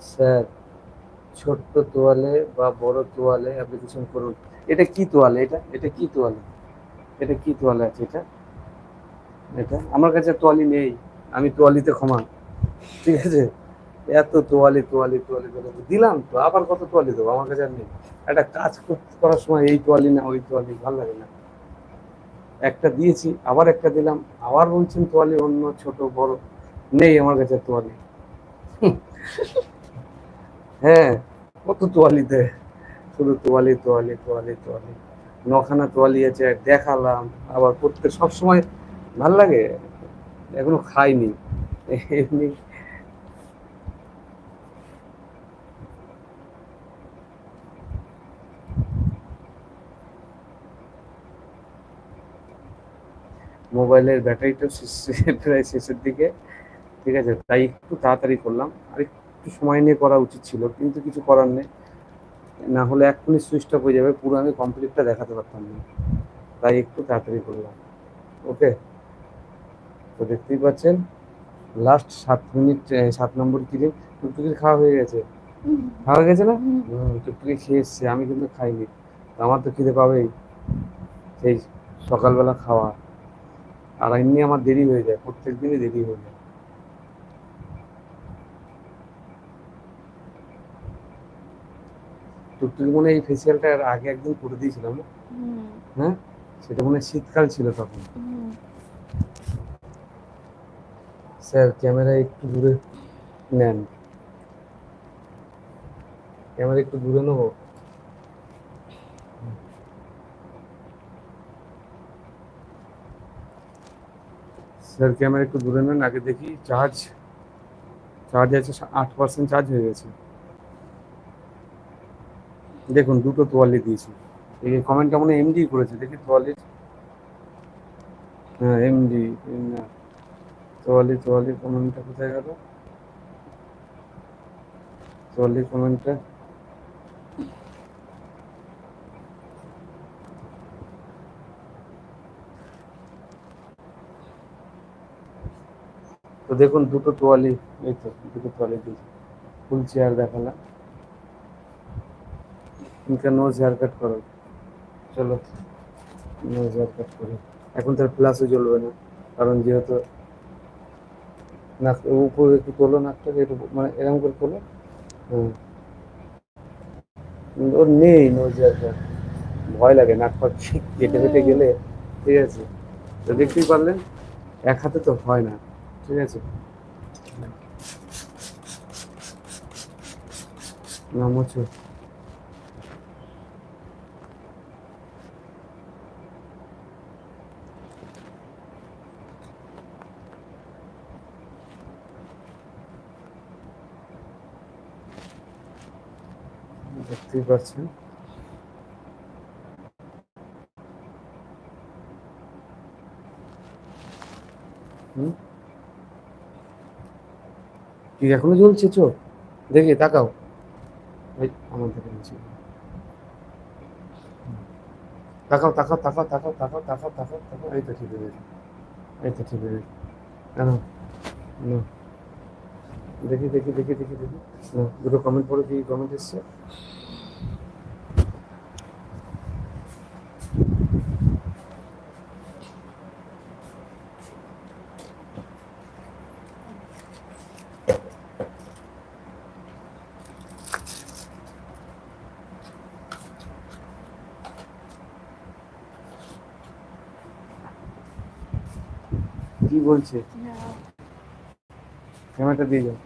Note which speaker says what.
Speaker 1: Sir, ছোট্ট তোয়ালে বা বড় তোয়ালে অ্যাপ্লিকেশন করুন। এটা কি তোয়ালে এটা? এটা কি তোয়ালে? এটা কি তোয়ালে আছে এটা? এটা? আমার কাছে তোয়ালি নেই। আমি তোয়ালিতে ক্ষমা। ঠিক আছে? এত তোয়ালি তোয়ালি তোয়ালি তোয়ালি। দিলাম তো, আবার কত তোয়ালি দেবো? আমার কাছে আর নেই। একটা কাজ করতে করার সময় এই তোয়ালি না, ওই তোয়ালি, ভালো লাগে না। একটা দিয়েছি, আবার একটা দিলাম। আবার বলছেন তোয়ালি অন্য, ছোট, বড়। নেই আমার কাছে তোয়ালি। হুম। হ্যাঁ কত তোয়ালি দেয় শুধু তোয়ালি তোয়ালি তোয়ালি তোয়ালি। নখানা তোয়ালি আছে দেখালাম, আবার করতে সবসময় ভালো লাগে? এখনও খাইনি। এমনি। মোবাইলের ব্যাটারিটা প্রায় শেষের দিকে। ঠিক আছে, তাই একটু তাড়াতাড়ি করলাম। আর একটু সময় নিয়ে করা উচিত ছিল, কিন্তু কিছু করার নেই। না হলে এক্ষুনি সুইচ অফ হয়ে যাবে পুরো আমি কমপ্লিটটা দেখাতে পারতাম না। তাই একটু তাড়াতাড়ি করলাম। ওকে? তো দেখতেই পাচ্ছেন লাস্ট সাত মিনিট সাত নম্বর কিলিং টুকটুকির খাওয়া হয়ে গেছে? খাওয়া গেছে না? টুকটুকি খেয়ে এসছে, আমি কিন্তু খাইনি। আমার তো খিদে পাবেই। সেই সকালবেলা খাওয়া। আর এমনি আমার দেরি হয়ে যায় প্রত্যেক দিনই দেরি হয়ে যায়। টুকটুকি মনে এই ফেসিয়ালটা আগে একদিন করে দিয়েছিলাম। হ্যাঁ? সেটা মনে শীতকাল ছিল তখন। স্যার ক্যামেরা একটু দূরে নেন। ক্যামেরা একটু দূরে নেব? স্যার ক্যামেরা একটু দূরে নেন আগে দেখি চার্জ চার্জ আছে আট পার্সেন্ট চার্জ হয়ে গেছে। দেখুন, দুটো তোয়ালি দিয়েছি। এই কমেন্টটা মনে এমডি করেছে, দেখি তোয়ালির হ্যাঁ এমডি তোয়ালি তোয়ালি কমেন্টটা কোথায় গেল? তোয়ালি কমেন্টটা তো দেখুন, দুটো তোয়ালি, এই তো, দুটো তোয়ালি দিয়েছি। ফুল চেয়ার দেখালাম। ইনকা নোজ হেয়ার কাট করো। চলো নোজ হেয়ার কাট করি। এখন তার প্লাসও জ্বলবে না, কারণ যেহেতু নাক উপরে একটু তোলো, নাকটাকে একটু মানে এরকম করে তোলো। হুম। ওর নেই নোজ হেয়ার কাট ভয় লাগে, নাক পাক কেটে ফেটে গেলে, ঠিক আছে। তো দেখতেই পারলেন, এক হাতে তো হয় না, ঠিক আছে। না মোছো দেখতেই পাচ্ছেন। কি এখনও জ্বলছে চোখ? দেখি, তাকাও। আমার থেকে নিচে। তাকাও তাকাও তাকাও তাকাও তাকাও তাকাও তাকাও তাকাও। এই তো ঠিক এই তো ঠিক না। দেখি দেখি দেখি দেখি দেখি। দুটো কমেন্ট পড়ে কি কমেন্ট এসছে? কি বলছে? ক্যামেরাটা দিয়ে যাও।